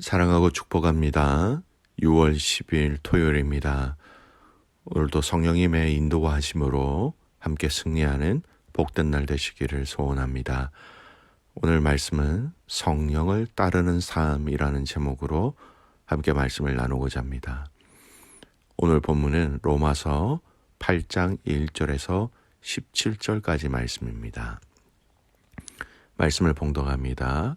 사랑하고 축복합니다. 6월 10일 토요일입니다. 오늘도 성령님의 인도와 하심으로 함께 승리하는 복된 날 되시기를 소원합니다. 오늘 말씀은 성령을 따르는 삶이라는 제목으로 함께 말씀을 나누고자 합니다. 오늘 본문은 로마서 8장 1절에서 17절까지 말씀입니다. 말씀을 봉독합니다.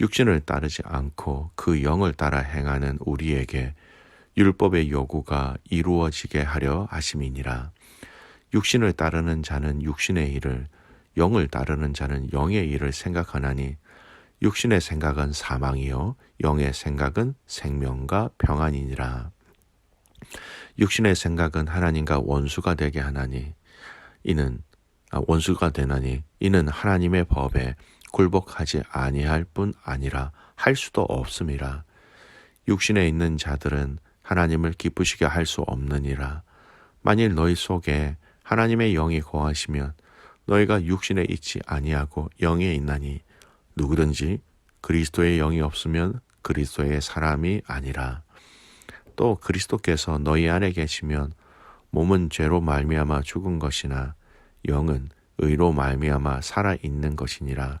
육신을 따르지 않고 그 영을 따라 행하는 우리에게 율법의 요구가 이루어지게 하려 하심이니라. 육신을 따르는 자는 육신의 일을, 영을 따르는 자는 영의 일을 생각하나니 육신의 생각은 사망이요 영의 생각은 생명과 평안이니라. 육신의 생각은 하나님과 원수가 되게 하나니 이는 아, 원수가 되나니 이는 하나님의 법에 굴복하지 아니할 뿐 아니라 할 수도 없음이라. 육신에 있는 자들은 하나님을 기쁘시게 할 수 없느니라. 만일 너희 속에 하나님의 영이 거하시면 너희가 육신에 있지 아니하고 영에 있나니 누구든지 그리스도의 영이 없으면 그리스도의 사람이 아니라. 또 그리스도께서 너희 안에 계시면 몸은 죄로 말미암아 죽은 것이나 영은 의로 말미암아 살아 있는 것이니라.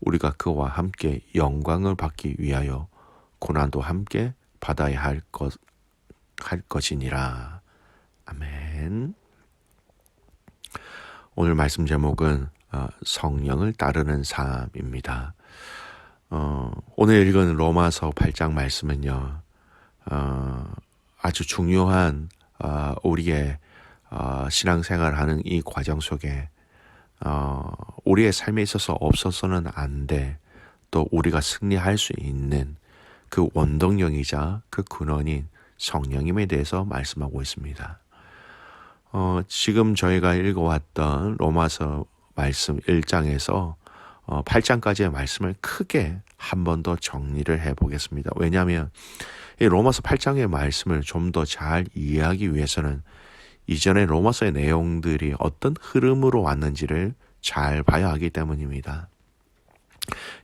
우리가 그와 함께 영광을 받기 위하여 고난도 함께 받아야 할 것, 할 것이니라. 아멘. 오늘 말씀 제목은 어, 성령을 따르는 삶입니다. 어, 오늘 읽은 로마서 8장 말씀은요, 어, 아주 중요한 어, 우리의 어, 신앙생활 하는 이 과정 속에 어, 우리의 삶에 있어서 없어서는 안 돼. 또 우리가 승리할 수 있는 그 원동력이자 그 근원인 성령님에 대해서 말씀하고 있습니다. 어, 지금 저희가 읽어왔던 로마서 말씀 1장에서 어, 8장까지의 말씀을 크게 한 번 더 정리를 해 보겠습니다. 왜냐하면 이 로마서 8장의 말씀을 좀 더 잘 이해하기 위해서는 이전에 로마서의 내용들이 어떤 흐름으로 왔는지를 잘 봐야 하기 때문입니다.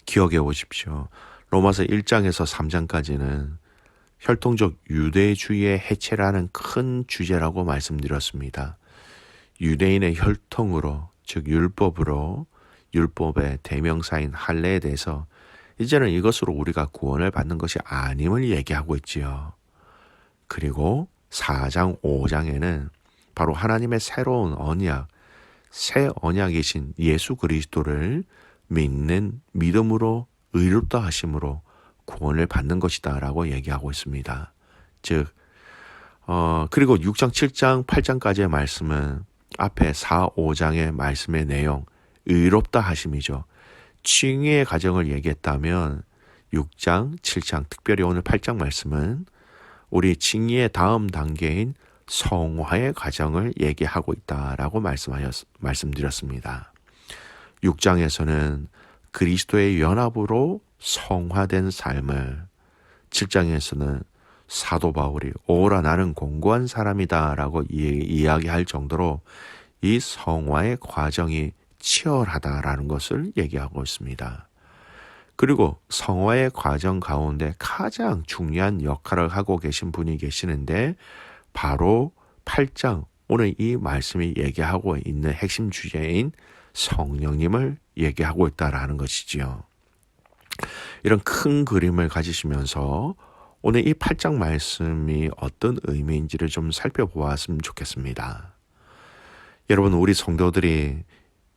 기억해 보십시오. 로마서 1장에서 3장까지는 혈통적 유대주의의 해체라는 큰 주제라고 말씀드렸습니다. 유대인의 혈통으로, 즉 율법으로 율법의 대명사인 할례에 대해서 이제는 이것으로 우리가 구원을 받는 것이 아님을 얘기하고 있지요. 그리고 4장, 5장에는 바로 하나님의 새로운 언약, 새 언약이신 예수 그리스도를 믿는 믿음으로 의롭다 하심으로 구원을 받는 것이다라고 얘기하고 있습니다. 즉, 어, 그리고 6장, 7장, 8장까지의 말씀은 앞에 4, 5장의 말씀의 내용, 의롭다 하심이죠. 칭의의 가정을 얘기했다면 6장, 7장, 특별히 오늘 8장 말씀은 우리 칭의의 다음 단계인 성화의 과정을 얘기하고 있다라고 말씀하였, 말씀드렸습니다. 6장에서는 그리스도의 연합으로 성화된 삶을 7장에서는 사도 바울이 오라 나는 공고한 사람이다라고 이야기할 정도로 이 성화의 과정이 치열하다라는 것을 얘기하고 있습니다. 그리고 성화의 과정 가운데 가장 중요한 역할을 하고 계신 분이 계시는데 바로 8장 오늘 이 말씀이 얘기하고 있는 핵심 주제인 성령님을 얘기하고 있다라는 것이지요. 이런 큰 그림을 가지시면서 오늘 이 8장 말씀이 어떤 의미인지를 좀 살펴보았으면 좋겠습니다. 여러분, 우리 성도들이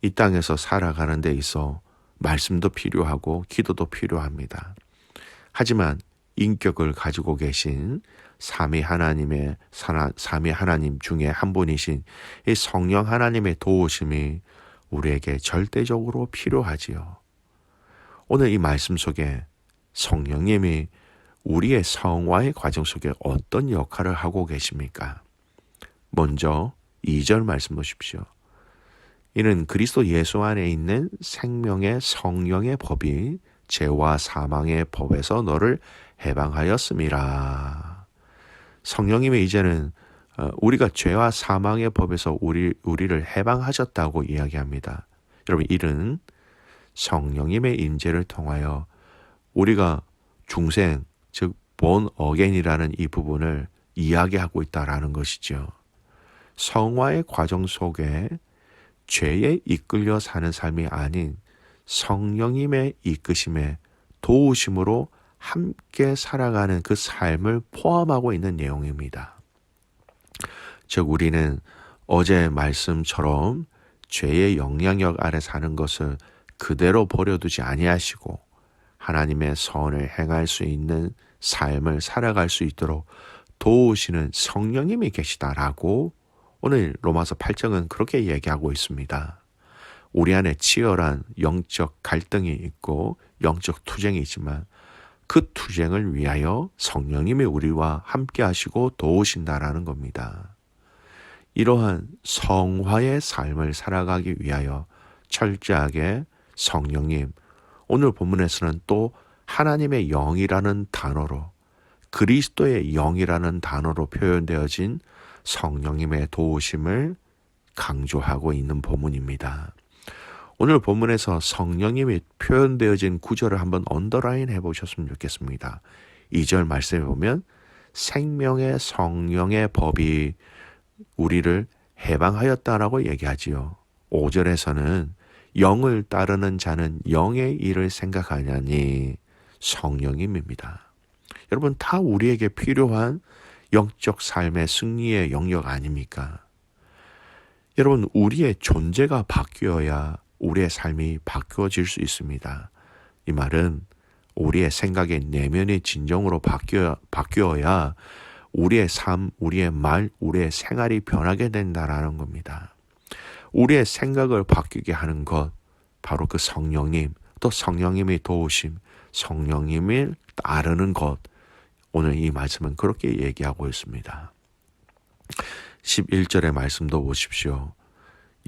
이 땅에서 살아가는 데 있어 말씀도 필요하고 기도도 필요합니다. 하지만 인격을 가지고 계신 삼위 하나님의 삼위 하나님 중에 한 분이신 이 성령 하나님의 도우심이 우리에게 절대적으로 필요하지요. 오늘 이 말씀 속에 성령님이 우리의 성화의 과정 속에 어떤 역할을 하고 계십니까? 먼저 2절 말씀 보십시오. 이는 그리스도 예수 안에 있는 생명의 성령의 법이 죄와 사망의 법에서 너를 해방하였음이라. 성령님이 이제는 어, 우리가 죄와 사망의 법에서 우리, 우리를 해방하셨다고 이야기합니다. 여러분, 이는 성령님의 임재를 통하여 우리가 중생, 즉, 본 어겐이라는 이 부분을 이야기하고 있다라는 것이죠. 성화의 과정 속에 죄에 이끌려 사는 삶이 아닌 성령님의 이끄심에 도우심으로 함께 살아가는 그 삶을 포함하고 있는 내용입니다. 즉, 우리는 어제 말씀처럼 죄의 영향력 아래 사는 것을 그대로 버려두지 아니하시고 하나님의 선을 행할 수 있는 삶을 살아갈 수 있도록 도우시는 성령님이 계시다라고 오늘 로마서 8장은 그렇게 얘기하고 있습니다. 우리 안에 치열한 영적 갈등이 있고 영적 투쟁이 있지만 그 투쟁을 위하여 성령님이 우리와 함께 하시고 도우신다라는 겁니다. 이러한 성화의 삶을 살아가기 위하여 철저하게 성령님, 오늘 본문에서는 또 하나님의 영이라는 단어로 그리스도의 영이라는 단어로 표현되어진 성령님의 도우심을 강조하고 있는 본문입니다. 오늘 본문에서 성령님이 표현되어진 구절을 한번 언더라인 해보셨으면 좋겠습니다. 2절 말씀에 보면 생명의 성령의 법이 우리를 해방하였다라고 얘기하지요. 5절에서는 영을 따르는 자는 영의 일을 생각하냐니 성령님입니다. 여러분 다 우리에게 필요한 영적 삶의 승리의 영역 아닙니까? 여러분, 우리의 존재가 바뀌어야 우리의 삶이 바뀌어질 수 있습니다. 이 말은 우리의 생각의 내면의 진정으로 바뀌어, 바뀌어야 우리의 삶, 우리의 말, 우리의 생활이 변하게 된다라는 겁니다. 우리의 생각을 바뀌게 하는 것, 바로 그 성령님, 또 성령님의 도우심, 성령님을 따르는 것, 오늘 이 말씀은 그렇게 얘기하고 있습니다. 11절의 말씀도 보십시오.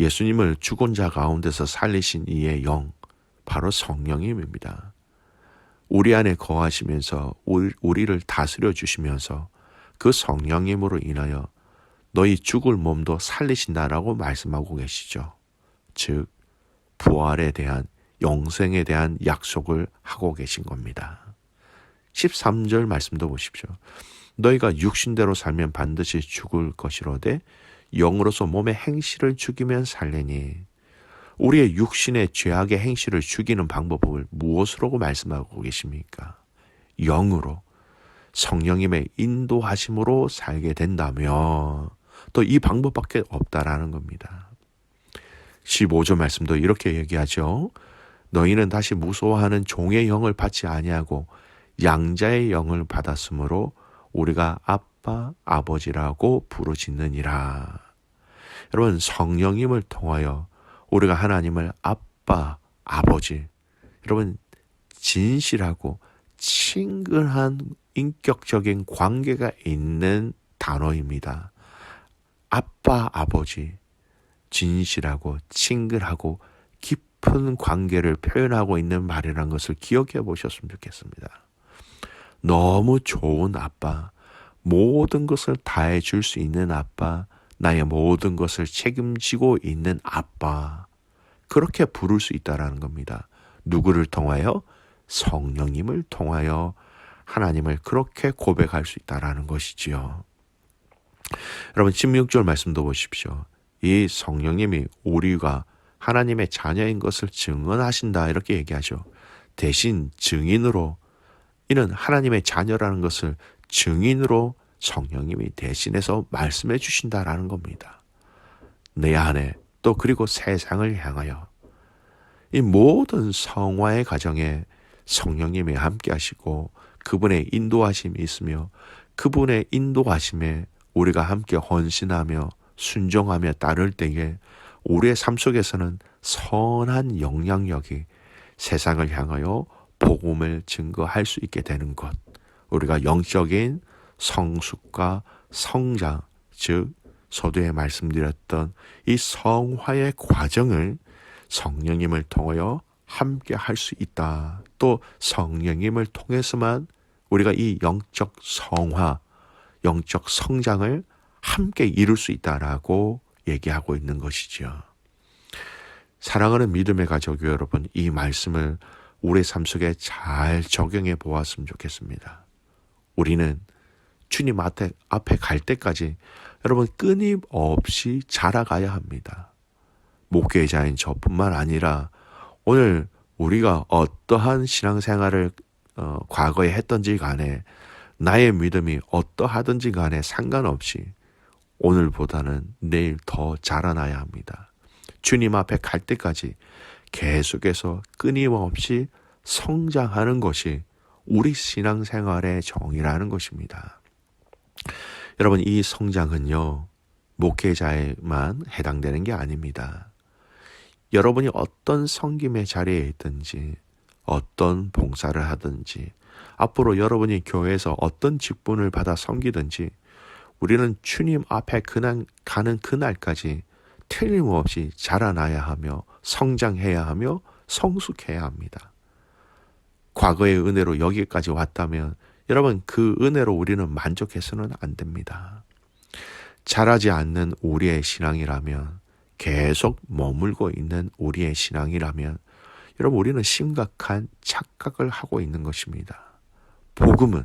예수님을 죽은 자 가운데서 살리신 이의 영, 바로 성령님입니다. 우리 안에 거하시면서 우리를 다스려 주시면서 그 성령님으로 인하여 너희 죽을 몸도 살리신다라고 말씀하고 계시죠. 즉, 부활에 대한 영생에 대한 약속을 하고 계신 겁니다. 13절 말씀도 보십시오. 너희가 육신대로 살면 반드시 죽을 것이로되 영으로서 몸의 행실을 죽이면 살리니 우리의 육신의 죄악의 행실을 죽이는 방법을 무엇으로 말씀하고 계십니까? 영으로 성령님의 인도하심으로 살게 된다면 또이 방법밖에 없다라는 겁니다. 15절 말씀도 이렇게 얘기하죠. 너희는 다시 무서워하는 종의 영을 받지 아니하고 양자의 영을 받았으므로 우리가 아빠, 아버지라고 부르짖느니라. 여러분, 성령님을 통하여 우리가 하나님을 아빠, 아버지, 여러분, 진실하고 친근한 인격적인 관계가 있는 단어입니다. 아빠, 아버지, 진실하고 친근하고 깊은 관계를 표현하고 있는 말이라는 것을 기억해 보셨으면 좋겠습니다. 너무 좋은 아빠, 모든 것을 다해 줄 수 있는 아빠, 나의 모든 것을 책임지고 있는 아빠. 그렇게 부를 수 있다라는 겁니다. 누구를 통하여? 성령님을 통하여 하나님을 그렇게 고백할 수 있다라는 것이지요. 여러분 16절 말씀도 보십시오. 이 성령님이 우리가 하나님의 자녀인 것을 증언하신다 이렇게 얘기하죠. 대신 증인으로 이는 하나님의 자녀라는 것을 증인으로 성령님이 대신해서 말씀해 주신다라는 겁니다. 내 안에 또 그리고 세상을 향하여 이 모든 성화의 과정에 성령님이 함께 하시고 그분의 인도하심이 있으며 그분의 인도하심에 우리가 함께 헌신하며 순종하며 따를 때에 우리의 삶 속에서는 선한 영향력이 세상을 향하여 복음을 증거할 수 있게 되는 것. 우리가 영적인 성숙과 성장, 즉 서두에 말씀드렸던 이 성화의 과정을 성령님을 통하여 함께 할 수 있다. 또 성령님을 통해서만 우리가 이 영적 성화, 영적 성장을 함께 이룰 수 있다라고 얘기하고 있는 것이죠. 사랑하는 믿음의 가족 여러분, 이 말씀을 우리 삶 속에 잘 적용해 보았으면 좋겠습니다. 우리는 주님 앞에, 앞에 갈 때까지 여러분 끊임없이 자라가야 합니다. 목회자인 저뿐만 아니라 오늘 우리가 어떠한 신앙생활을 어, 과거에 했던지 간에 나의 믿음이 어떠하든지 간에 상관없이 오늘보다는 내일 더 자라나야 합니다. 주님 앞에 갈 때까지 계속해서 끊임없이 성장하는 것이 우리 신앙생활의 정의라는 것입니다. 여러분, 이 성장은요, 목회자에만 해당되는 게 아닙니다. 여러분이 어떤 성김의 자리에 있든지, 어떤 봉사를 하든지, 앞으로 여러분이 교회에서 어떤 직분을 받아 섬기든지, 우리는 주님 앞에 그날 가는 그날까지 틀림없이 자라나야 하며 성장해야 하며 성숙해야 합니다. 과거의 은혜로 여기까지 왔다면 여러분 그 은혜로 우리는 만족해서는 안 됩니다. 자라지 않는 우리의 신앙이라면 계속 머물고 있는 우리의 신앙이라면 여러분 우리는 심각한 착각을 하고 있는 것입니다. 복음은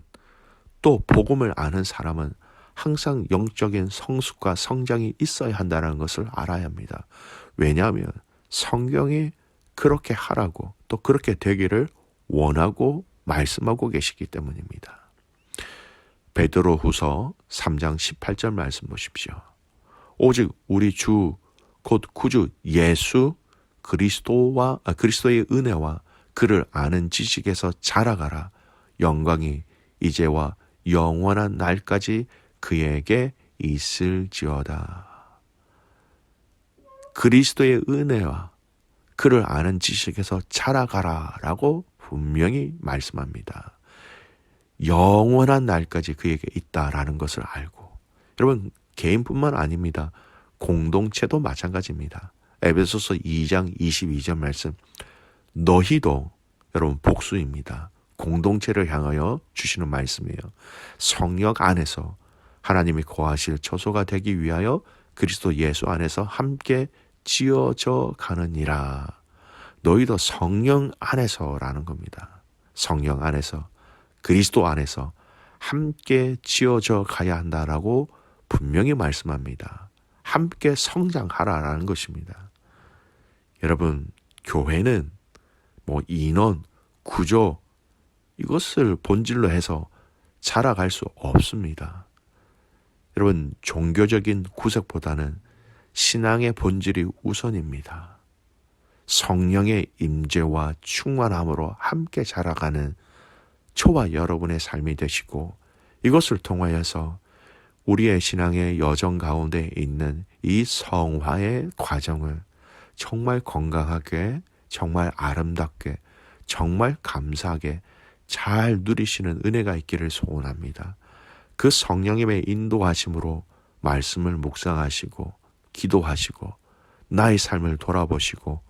또 복음을 아는 사람은 항상 영적인 성숙과 성장이 있어야 한다는 것을 알아야 합니다. 왜냐하면 성경이 그렇게 하라고 또 그렇게 되기를 원하고 말씀하고 계시기 때문입니다. 베드로 후서 3장 18절 말씀 보십시오. 오직 우리 주, 곧 구주 예수 그리스도와, 아, 그리스도의 은혜와 그를 아는 지식에서 자라가라. 영광이 이제와 영원한 날까지 그에게 있을지어다. 그리스도의 은혜와 그를 아는 지식에서 자라가라 라고 분명히 말씀합니다. 영원한 날까지 그에게 있다라는 것을 알고 여러분 개인뿐만 아닙니다. 공동체도 마찬가지입니다. 에베소서 2장 22절 말씀 너희도 여러분 복수입니다. 공동체를 향하여 주시는 말씀이에요. 성역 안에서 하나님이 거하실 처소가 되기 위하여 그리스도 예수 안에서 함께 지어져 가느니라. 너희도 성령 안에서라는 겁니다. 성령 안에서 그리스도 안에서 함께 지어져 가야 한다라고 분명히 말씀합니다. 함께 성장하라라는 것입니다. 여러분, 교회는 뭐 인원, 구조 이것을 본질로 해서 자라갈 수 없습니다. 여러분, 종교적인 구색보다는 신앙의 본질이 우선입니다. 성령의 임재와 충만함으로 함께 자라가는 저와 여러분의 삶이 되시고 이것을 통하여서 우리의 신앙의 여정 가운데 있는 이 성화의 과정을 정말 건강하게, 정말 아름답게, 정말 감사하게 잘 누리시는 은혜가 있기를 소원합니다. 그 성령님의 인도하심으로 말씀을 묵상하시고 기도하시고 나의 삶을 돌아보시고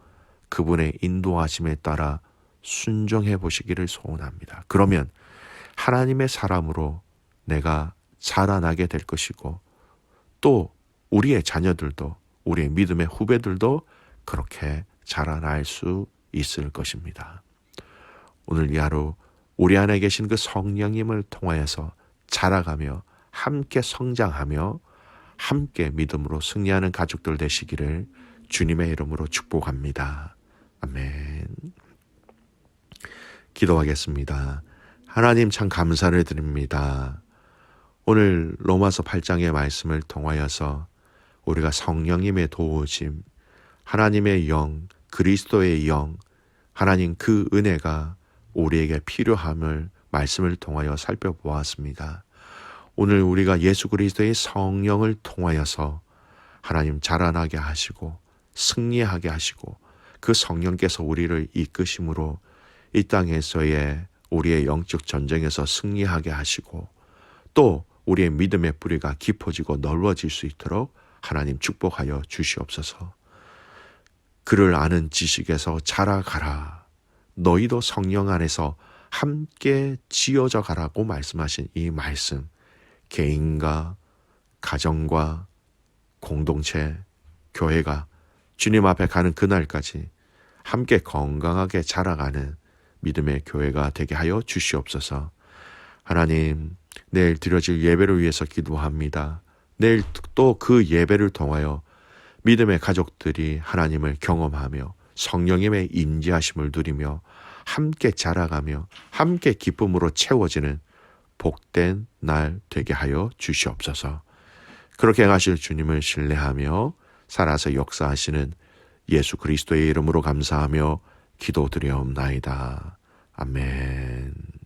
그분의 인도하심에 따라 순종해 보시기를 소원합니다. 그러면 하나님의 사람으로 내가 자라나게 될 것이고 또 우리의 자녀들도 우리의 믿음의 후배들도 그렇게 자라날 수 있을 것입니다. 오늘 이 하루 우리 안에 계신 그 성령님을 통하여서 자라가며 함께 성장하며 함께 믿음으로 승리하는 가족들 되시기를 주님의 이름으로 축복합니다. 아멘. 기도하겠습니다. 하나님 참 감사를 드립니다. 오늘 로마서 8장의 말씀을 통하여서 우리가 성령님의 도우심, 하나님의 영, 그리스도의 영, 하나님 그 은혜가 우리에게 필요함을 말씀을 통하여 살펴보았습니다. 오늘 우리가 예수 그리스도의 성령을 통하여서 하나님 자라나게 하시고 승리하게 하시고 그 성령께서 우리를 이끄심으로 이 땅에서의 우리의 영적 전쟁에서 승리하게 하시고 또 우리의 믿음의 뿌리가 깊어지고 넓어질 수 있도록 하나님 축복하여 주시옵소서. 그를 아는 지식에서 자라가라. 너희도 성령 안에서 함께 지어져 가라고 말씀하신 이 말씀. 개인과 가정과 공동체, 교회가 주님 앞에 가는 그날까지 함께 건강하게 자라가는 믿음의 교회가 되게 하여 주시옵소서. 하나님, 내일 드려질 예배를 위해서 기도합니다. 내일 또 그 예배를 통하여 믿음의 가족들이 하나님을 경험하며 성령님의 임재하심을 누리며 함께 자라가며 함께 기쁨으로 채워지는 복된 날 되게 하여 주시옵소서. 그렇게 하실 주님을 신뢰하며 살아서 역사하시는 예수 그리스도의 이름으로 감사하며 기도드려옵나이다. 아멘.